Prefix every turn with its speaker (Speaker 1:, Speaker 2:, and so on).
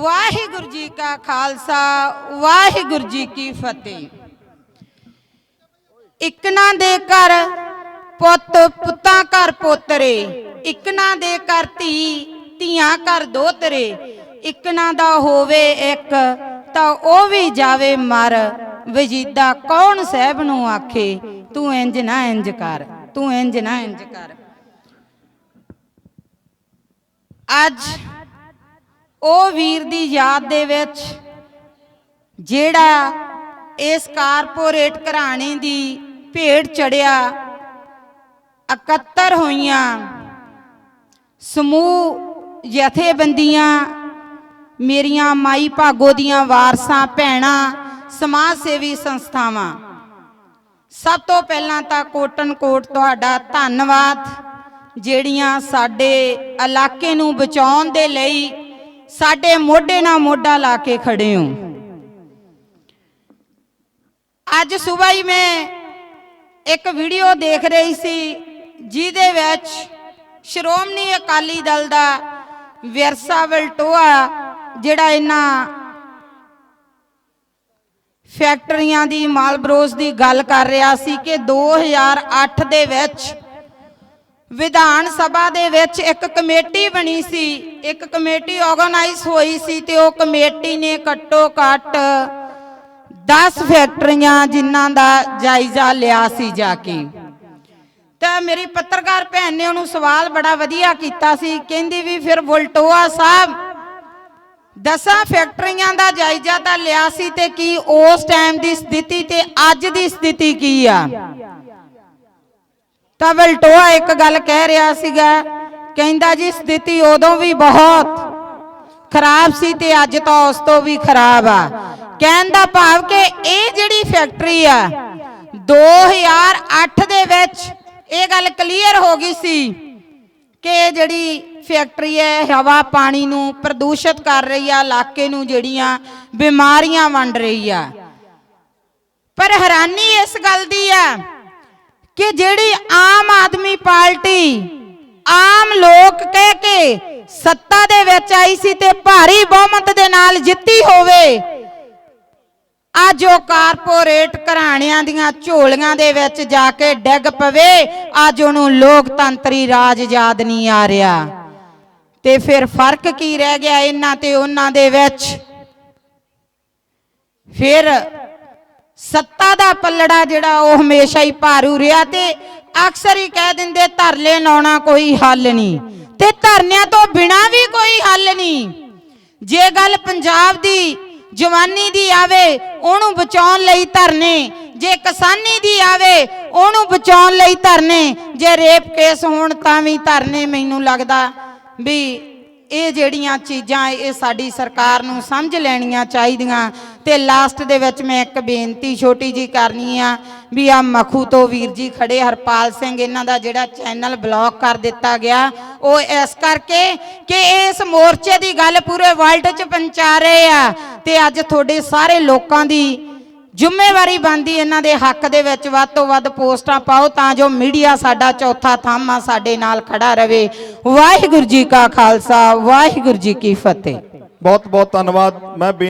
Speaker 1: ਵਾਹਿਗੁਰੂ ਜੀ ਕਾ ਖਾਲਸਾ, ਵਾਹਿਗੁਰੂ ਜੀ ਕੀ ਫਤਿਹ। ਇਕਨਾ ਦੇ ਘਰ ਪੁੱਤ, ਪੁੱਤਾਂ ਘਰ ਪੋਤਰੇ, ਇਕਨਾ ਦੇ ਘਰ ਧੀ, ਧੀਆਂ ਘਰ ਦੋਤਰੇ, ਇਕਨਾ ਦਾ ਹੋਵੇ ਇੱਕ, ਤਾਂ ਉਹ ਵੀ ਜਾਵੇ ਮਰ। ਵਜੀਦਾ ਕੌਣ ਸਹਿਬ ਨੂੰ ਆਖੇ, ਤੂੰ ਇੰਜ ਨਾ ਇੰਜ ਕਰ, ਤੂੰ ਇੰਜ ਨਾ ਇੰਜ ਕਰ। ਅੱਜ ਉਹ ਵੀਰ ਦੀ ਯਾਦ ਦੇ ਵਿੱਚ ਜਿਹੜਾ ਇਸ ਕਾਰਪੋਰੇਟ ਘਰਾਣੇ ਦੀ ਭੇਡ ਚੜਿਆ 71 ਹੋਈਆਂ, ਸਮੂਹ ਜਥੇਬੰਦੀਆਂ ਮੇਰੀਆਂ ਮਾਈ ਭਾਗੋ ਦੀਆਂ ਵਾਰਸਾਂ, ਭੈਣਾਂ ਸਮਾਜ ਸੇਵੀ ਸੰਸਥਾਵਾਂ। ਸਭ ਤੋਂ ਪਹਿਲਾਂ ਤਾਂ ਕੋਟਨ ਕੋਟ ਤੁਹਾਡਾ ਧੰਨਵਾਦ, ਜਿਹੜੀਆਂ ਸਾਡੇ ਇਲਾਕੇ ਨੂੰ ਬਚਾਉਣ ਦੇ ਲਈ ਸਾਡੇ ਮੋਢੇ ਨਾਲ ਮੋਢਾ ਲਾ ਕੇ ਖੜੇ ਹੋ। ਅੱਜ ਸਵੇਰ ਹੀ ਮੈਂ ਇੱਕ ਵੀਡੀਓ ਦੇਖ ਰਹੀ ਸੀ, ਜਿਹਦੇ ਵਿੱਚ ਸ਼੍ਰੋਮਣੀ ਅਕਾਲੀ ਦਲ ਦਾ ਵਿਰਸਾ ਵਲਟੋਆ, ਜਿਹੜਾ ਇਹਨਾਂ ਫੈਕਟਰੀਆਂ ਦੀ ਮਾਲ ਬਰੋਸ ਦੀ ਗੱਲ ਕਰ ਰਿਹਾ ਸੀ ਕਿ 2008 ਦੇ ਵਿੱਚ ਵਿਧਾਨ ਸਭਾ ਦੇ ਵਿੱਚ ਇੱਕ ਕਮੇਟੀ ਬਣੀ ਸੀ। ਇੱਕ ਕਮੇਟੀ ਆਰਗੇਨਾਈਜ਼ ਹੋਈ ਸੀ ਤੇ ਉਹ ਕਮੇਟੀ ਨੇ ਘੱਟੋ ਘੱਟ 10 ਫੈਕਟਰੀਆਂ ਜਿਨ੍ਹਾਂ ਦਾ ਜਾਇਜ਼ਾ ਲਿਆ ਸੀ ਜਾ ਕੇ। ਤਾਂ ਮੇਰੀ ਪੱਤਰਕਾਰ ਭੈਣ ਨੇ ਉਹਨੂੰ ਸਵਾਲ ਬੜਾ ਵਧੀਆ ਕੀਤਾ ਸੀ। ਕਹਿੰਦੀ ਵੀ ਫਿਰ ਵੋਲਟੋਆ ਸਾਹਿਬ ਦਸਾਂ ਫੈਕਟਰੀਆਂ ਦਾ ਜਾਇਜ਼ਾ ਤਾਂ ਲਿਆ ਸੀ ਤੇ ਕੀ ਉਸ ਟਾਈਮ ਦੀ ਸਥਿਤੀ ਤੇ ਅੱਜ ਦੀ ਸਥਿਤੀ ਕੀ ਆ? ਤਾਂ ਵਲਟੋਆ ਇੱਕ ਗੱਲ ਕਹਿ ਰਿਹਾ ਸੀਗਾ, ਕਹਿੰਦਾ ਜੀ ਸਥਿਤੀ ਉਦੋਂ ਵੀ ਬਹੁਤ ਖਰਾਬ ਸੀ ਤੇ ਅੱਜ ਤਾਂ ਉਸ ਤੋਂ ਵੀ ਖਰਾਬ ਆ। ਕਹਿਣ ਦਾ ਭਾਵ ਕਿ ਇਹ ਜਿਹੜੀ ਫੈਕਟਰੀ ਆ 2008 ਦੇ ਵਿੱਚ ਇਹ ਗੱਲ ਕਲੀਅਰ ਹੋ ਗਈ ਸੀ ਕਿ ਇਹ ਜਿਹੜੀ ਫੈਕਟਰੀ ਹੈ, ਹਵਾ ਪਾਣੀ ਨੂੰ ਪ੍ਰਦੂਸ਼ਿਤ ਕਰ ਰਹੀ ਆ, ਇਲਾਕੇ ਨੂੰ ਜਿਹੜੀਆਂ ਬਿਮਾਰੀਆਂ ਵੰਡ ਰਹੀ ਆ। ਪਰ ਹੈਰਾਨੀ ਇਸ ਗੱਲ ਦੀ ਆ ਕਿ ਜਿਹੜੀ ਆਮ ਆਦਮੀ ਪਾਰਟੀ, ਆਮ ਲੋਕ ਕਹਿ ਕੇ ਸੱਤਾ ਦੇ ਵਿੱਚ ਆਈ ਸੀ ਤੇ ਭਾਰੀ ਬਹੁਮਤ ਦੇ ਨਾਲ ਜਿੱਤੀ ਹੋਵੇ, ਅੱਜ ਉਹ ਕਾਰਪੋਰੇਟ ਘਰਾਣਿਆਂ ਦੀਆਂ ਝੋਲੀਆਂ ਦੇ ਵਿੱਚ ਜਾ ਕੇ ਡਿੱਗ ਪਵੇ, ਅੱਜ ਉਹਨੂੰ ਲੋਕਤੰਤਰੀ ਰਾਜ ਯਾਦ ਨਹੀਂ ਆ ਰਿਹਾ। ਤੇ ਫਿਰ ਫ਼ਰਕ ਕੀ ਰਹਿ ਗਿਆ ਇਹਨਾਂ ਤੇ ਉਹਨਾਂ ਦੇ ਵਿੱਚ? ਫਿਰ ਸੱਤਾ ਦਾ ਪੱਲੜਾ ਜਿਹੜਾ ਉਹ ਹਮੇਸ਼ਾ ਹੀ ਭਾਰੂ ਰਿਹਾ ਤੇ ਅਕਸਰ ਹੀ ਕਹਿ ਦਿੰਦੇ ਧਰਲੇ ਲਾਉਣਾ ਕੋਈ ਹੱਲ ਨਹੀਂ ਤੇ ਧਰਨਿਆਂ ਤੋਂ ਬਿਨਾ ਵੀ ਕੋਈ ਹੱਲ ਨਹੀਂ। ਜੇ ਗੱਲ ਪੰਜਾਬ ਦੀ ਜਵਾਨੀ ਦੀ ਆਵੇ, ਉਹਨੂੰ ਬਚਾਉਣ ਲਈ ਧਰਨੇ, ਜੇ ਕਿਸਾਨੀ ਦੀ ਆਵੇ, ਉਹਨੂੰ ਬਚਾਉਣ ਲਈ ਧਰਨੇ, ਜੇ ਰੇਪ ਕੇਸ ਹੋਣ ਤਾਂ ਵੀ ਧਰਨੇ ਮੈਨੂੰ ਲੱਗਦਾ ਵੀ ਇਹ ਜਿਹੜੀਆਂ ਚੀਜ਼ਾਂ ਇਹ ਸਾਡੀ ਸਰਕਾਰ ਨੂੰ ਸਮਝ ਲੈਣੀਆਂ ਚਾਹੀਦੀਆਂ। ਤੇ ਲਾਸਟ ਦੇ ਵਿੱਚ ਮੈਂ ਇੱਕ ਬੇਨਤੀ ਛੋਟੀ ਜੀ ਕਰਨੀ ਆ ਵੀ ਆ ਮਖੂ ਤੋਂ ਵੀਰ ਜੀ ਖੜੇ ਹਰਪਾਲ ਸਿੰਘ, ਇਹਨਾਂ ਦਾ ਜਿਹੜਾ ਚੈਨਲ ਬਲੌਕ ਕਰ ਦਿੱਤਾ ਗਿਆ, ਉਹ ਇਸ ਕਰਕੇ ਕਿ ਇਸ ਮੋਰਚੇ ਦੀ ਗੱਲ ਪੂਰੇ ਵਰਲਡ 'ਚ ਪਹੁੰਚਾ ਰਹੇ ਆ। ਤੇ ਅੱਜ ਤੁਹਾਡੇ ਸਾਰੇ ਲੋਕਾਂ ਦੀ ਜ਼ਿੰਮੇਵਾਰੀ ਬਣਦੀ ਇਹਨਾਂ ਦੇ ਹੱਕ ਦੇ ਵਿੱਚ। ਵੱਧ ਤੋਂ ਵੱਧ ਪੋਸਟਾਂ ਪਾਓ ਤਾਂ ਜੋ ਮੀਡੀਆ ਸਾਡਾ ਚੌਥਾ ਥੰਮ ਆ, ਸਾਡੇ ਨਾਲ ਖੜਾ ਰਵੇ। ਵਾਹਿਗੁਰੂ ਜੀ ਕਾ ਖਾਲਸਾ, ਵਾਹਿਗੁਰੂ ਜੀ ਕੀ ਫਤਿਹ।
Speaker 2: ਬਹੁਤ ਬਹੁਤ ਧੰਨਵਾਦ। ਮੈਂ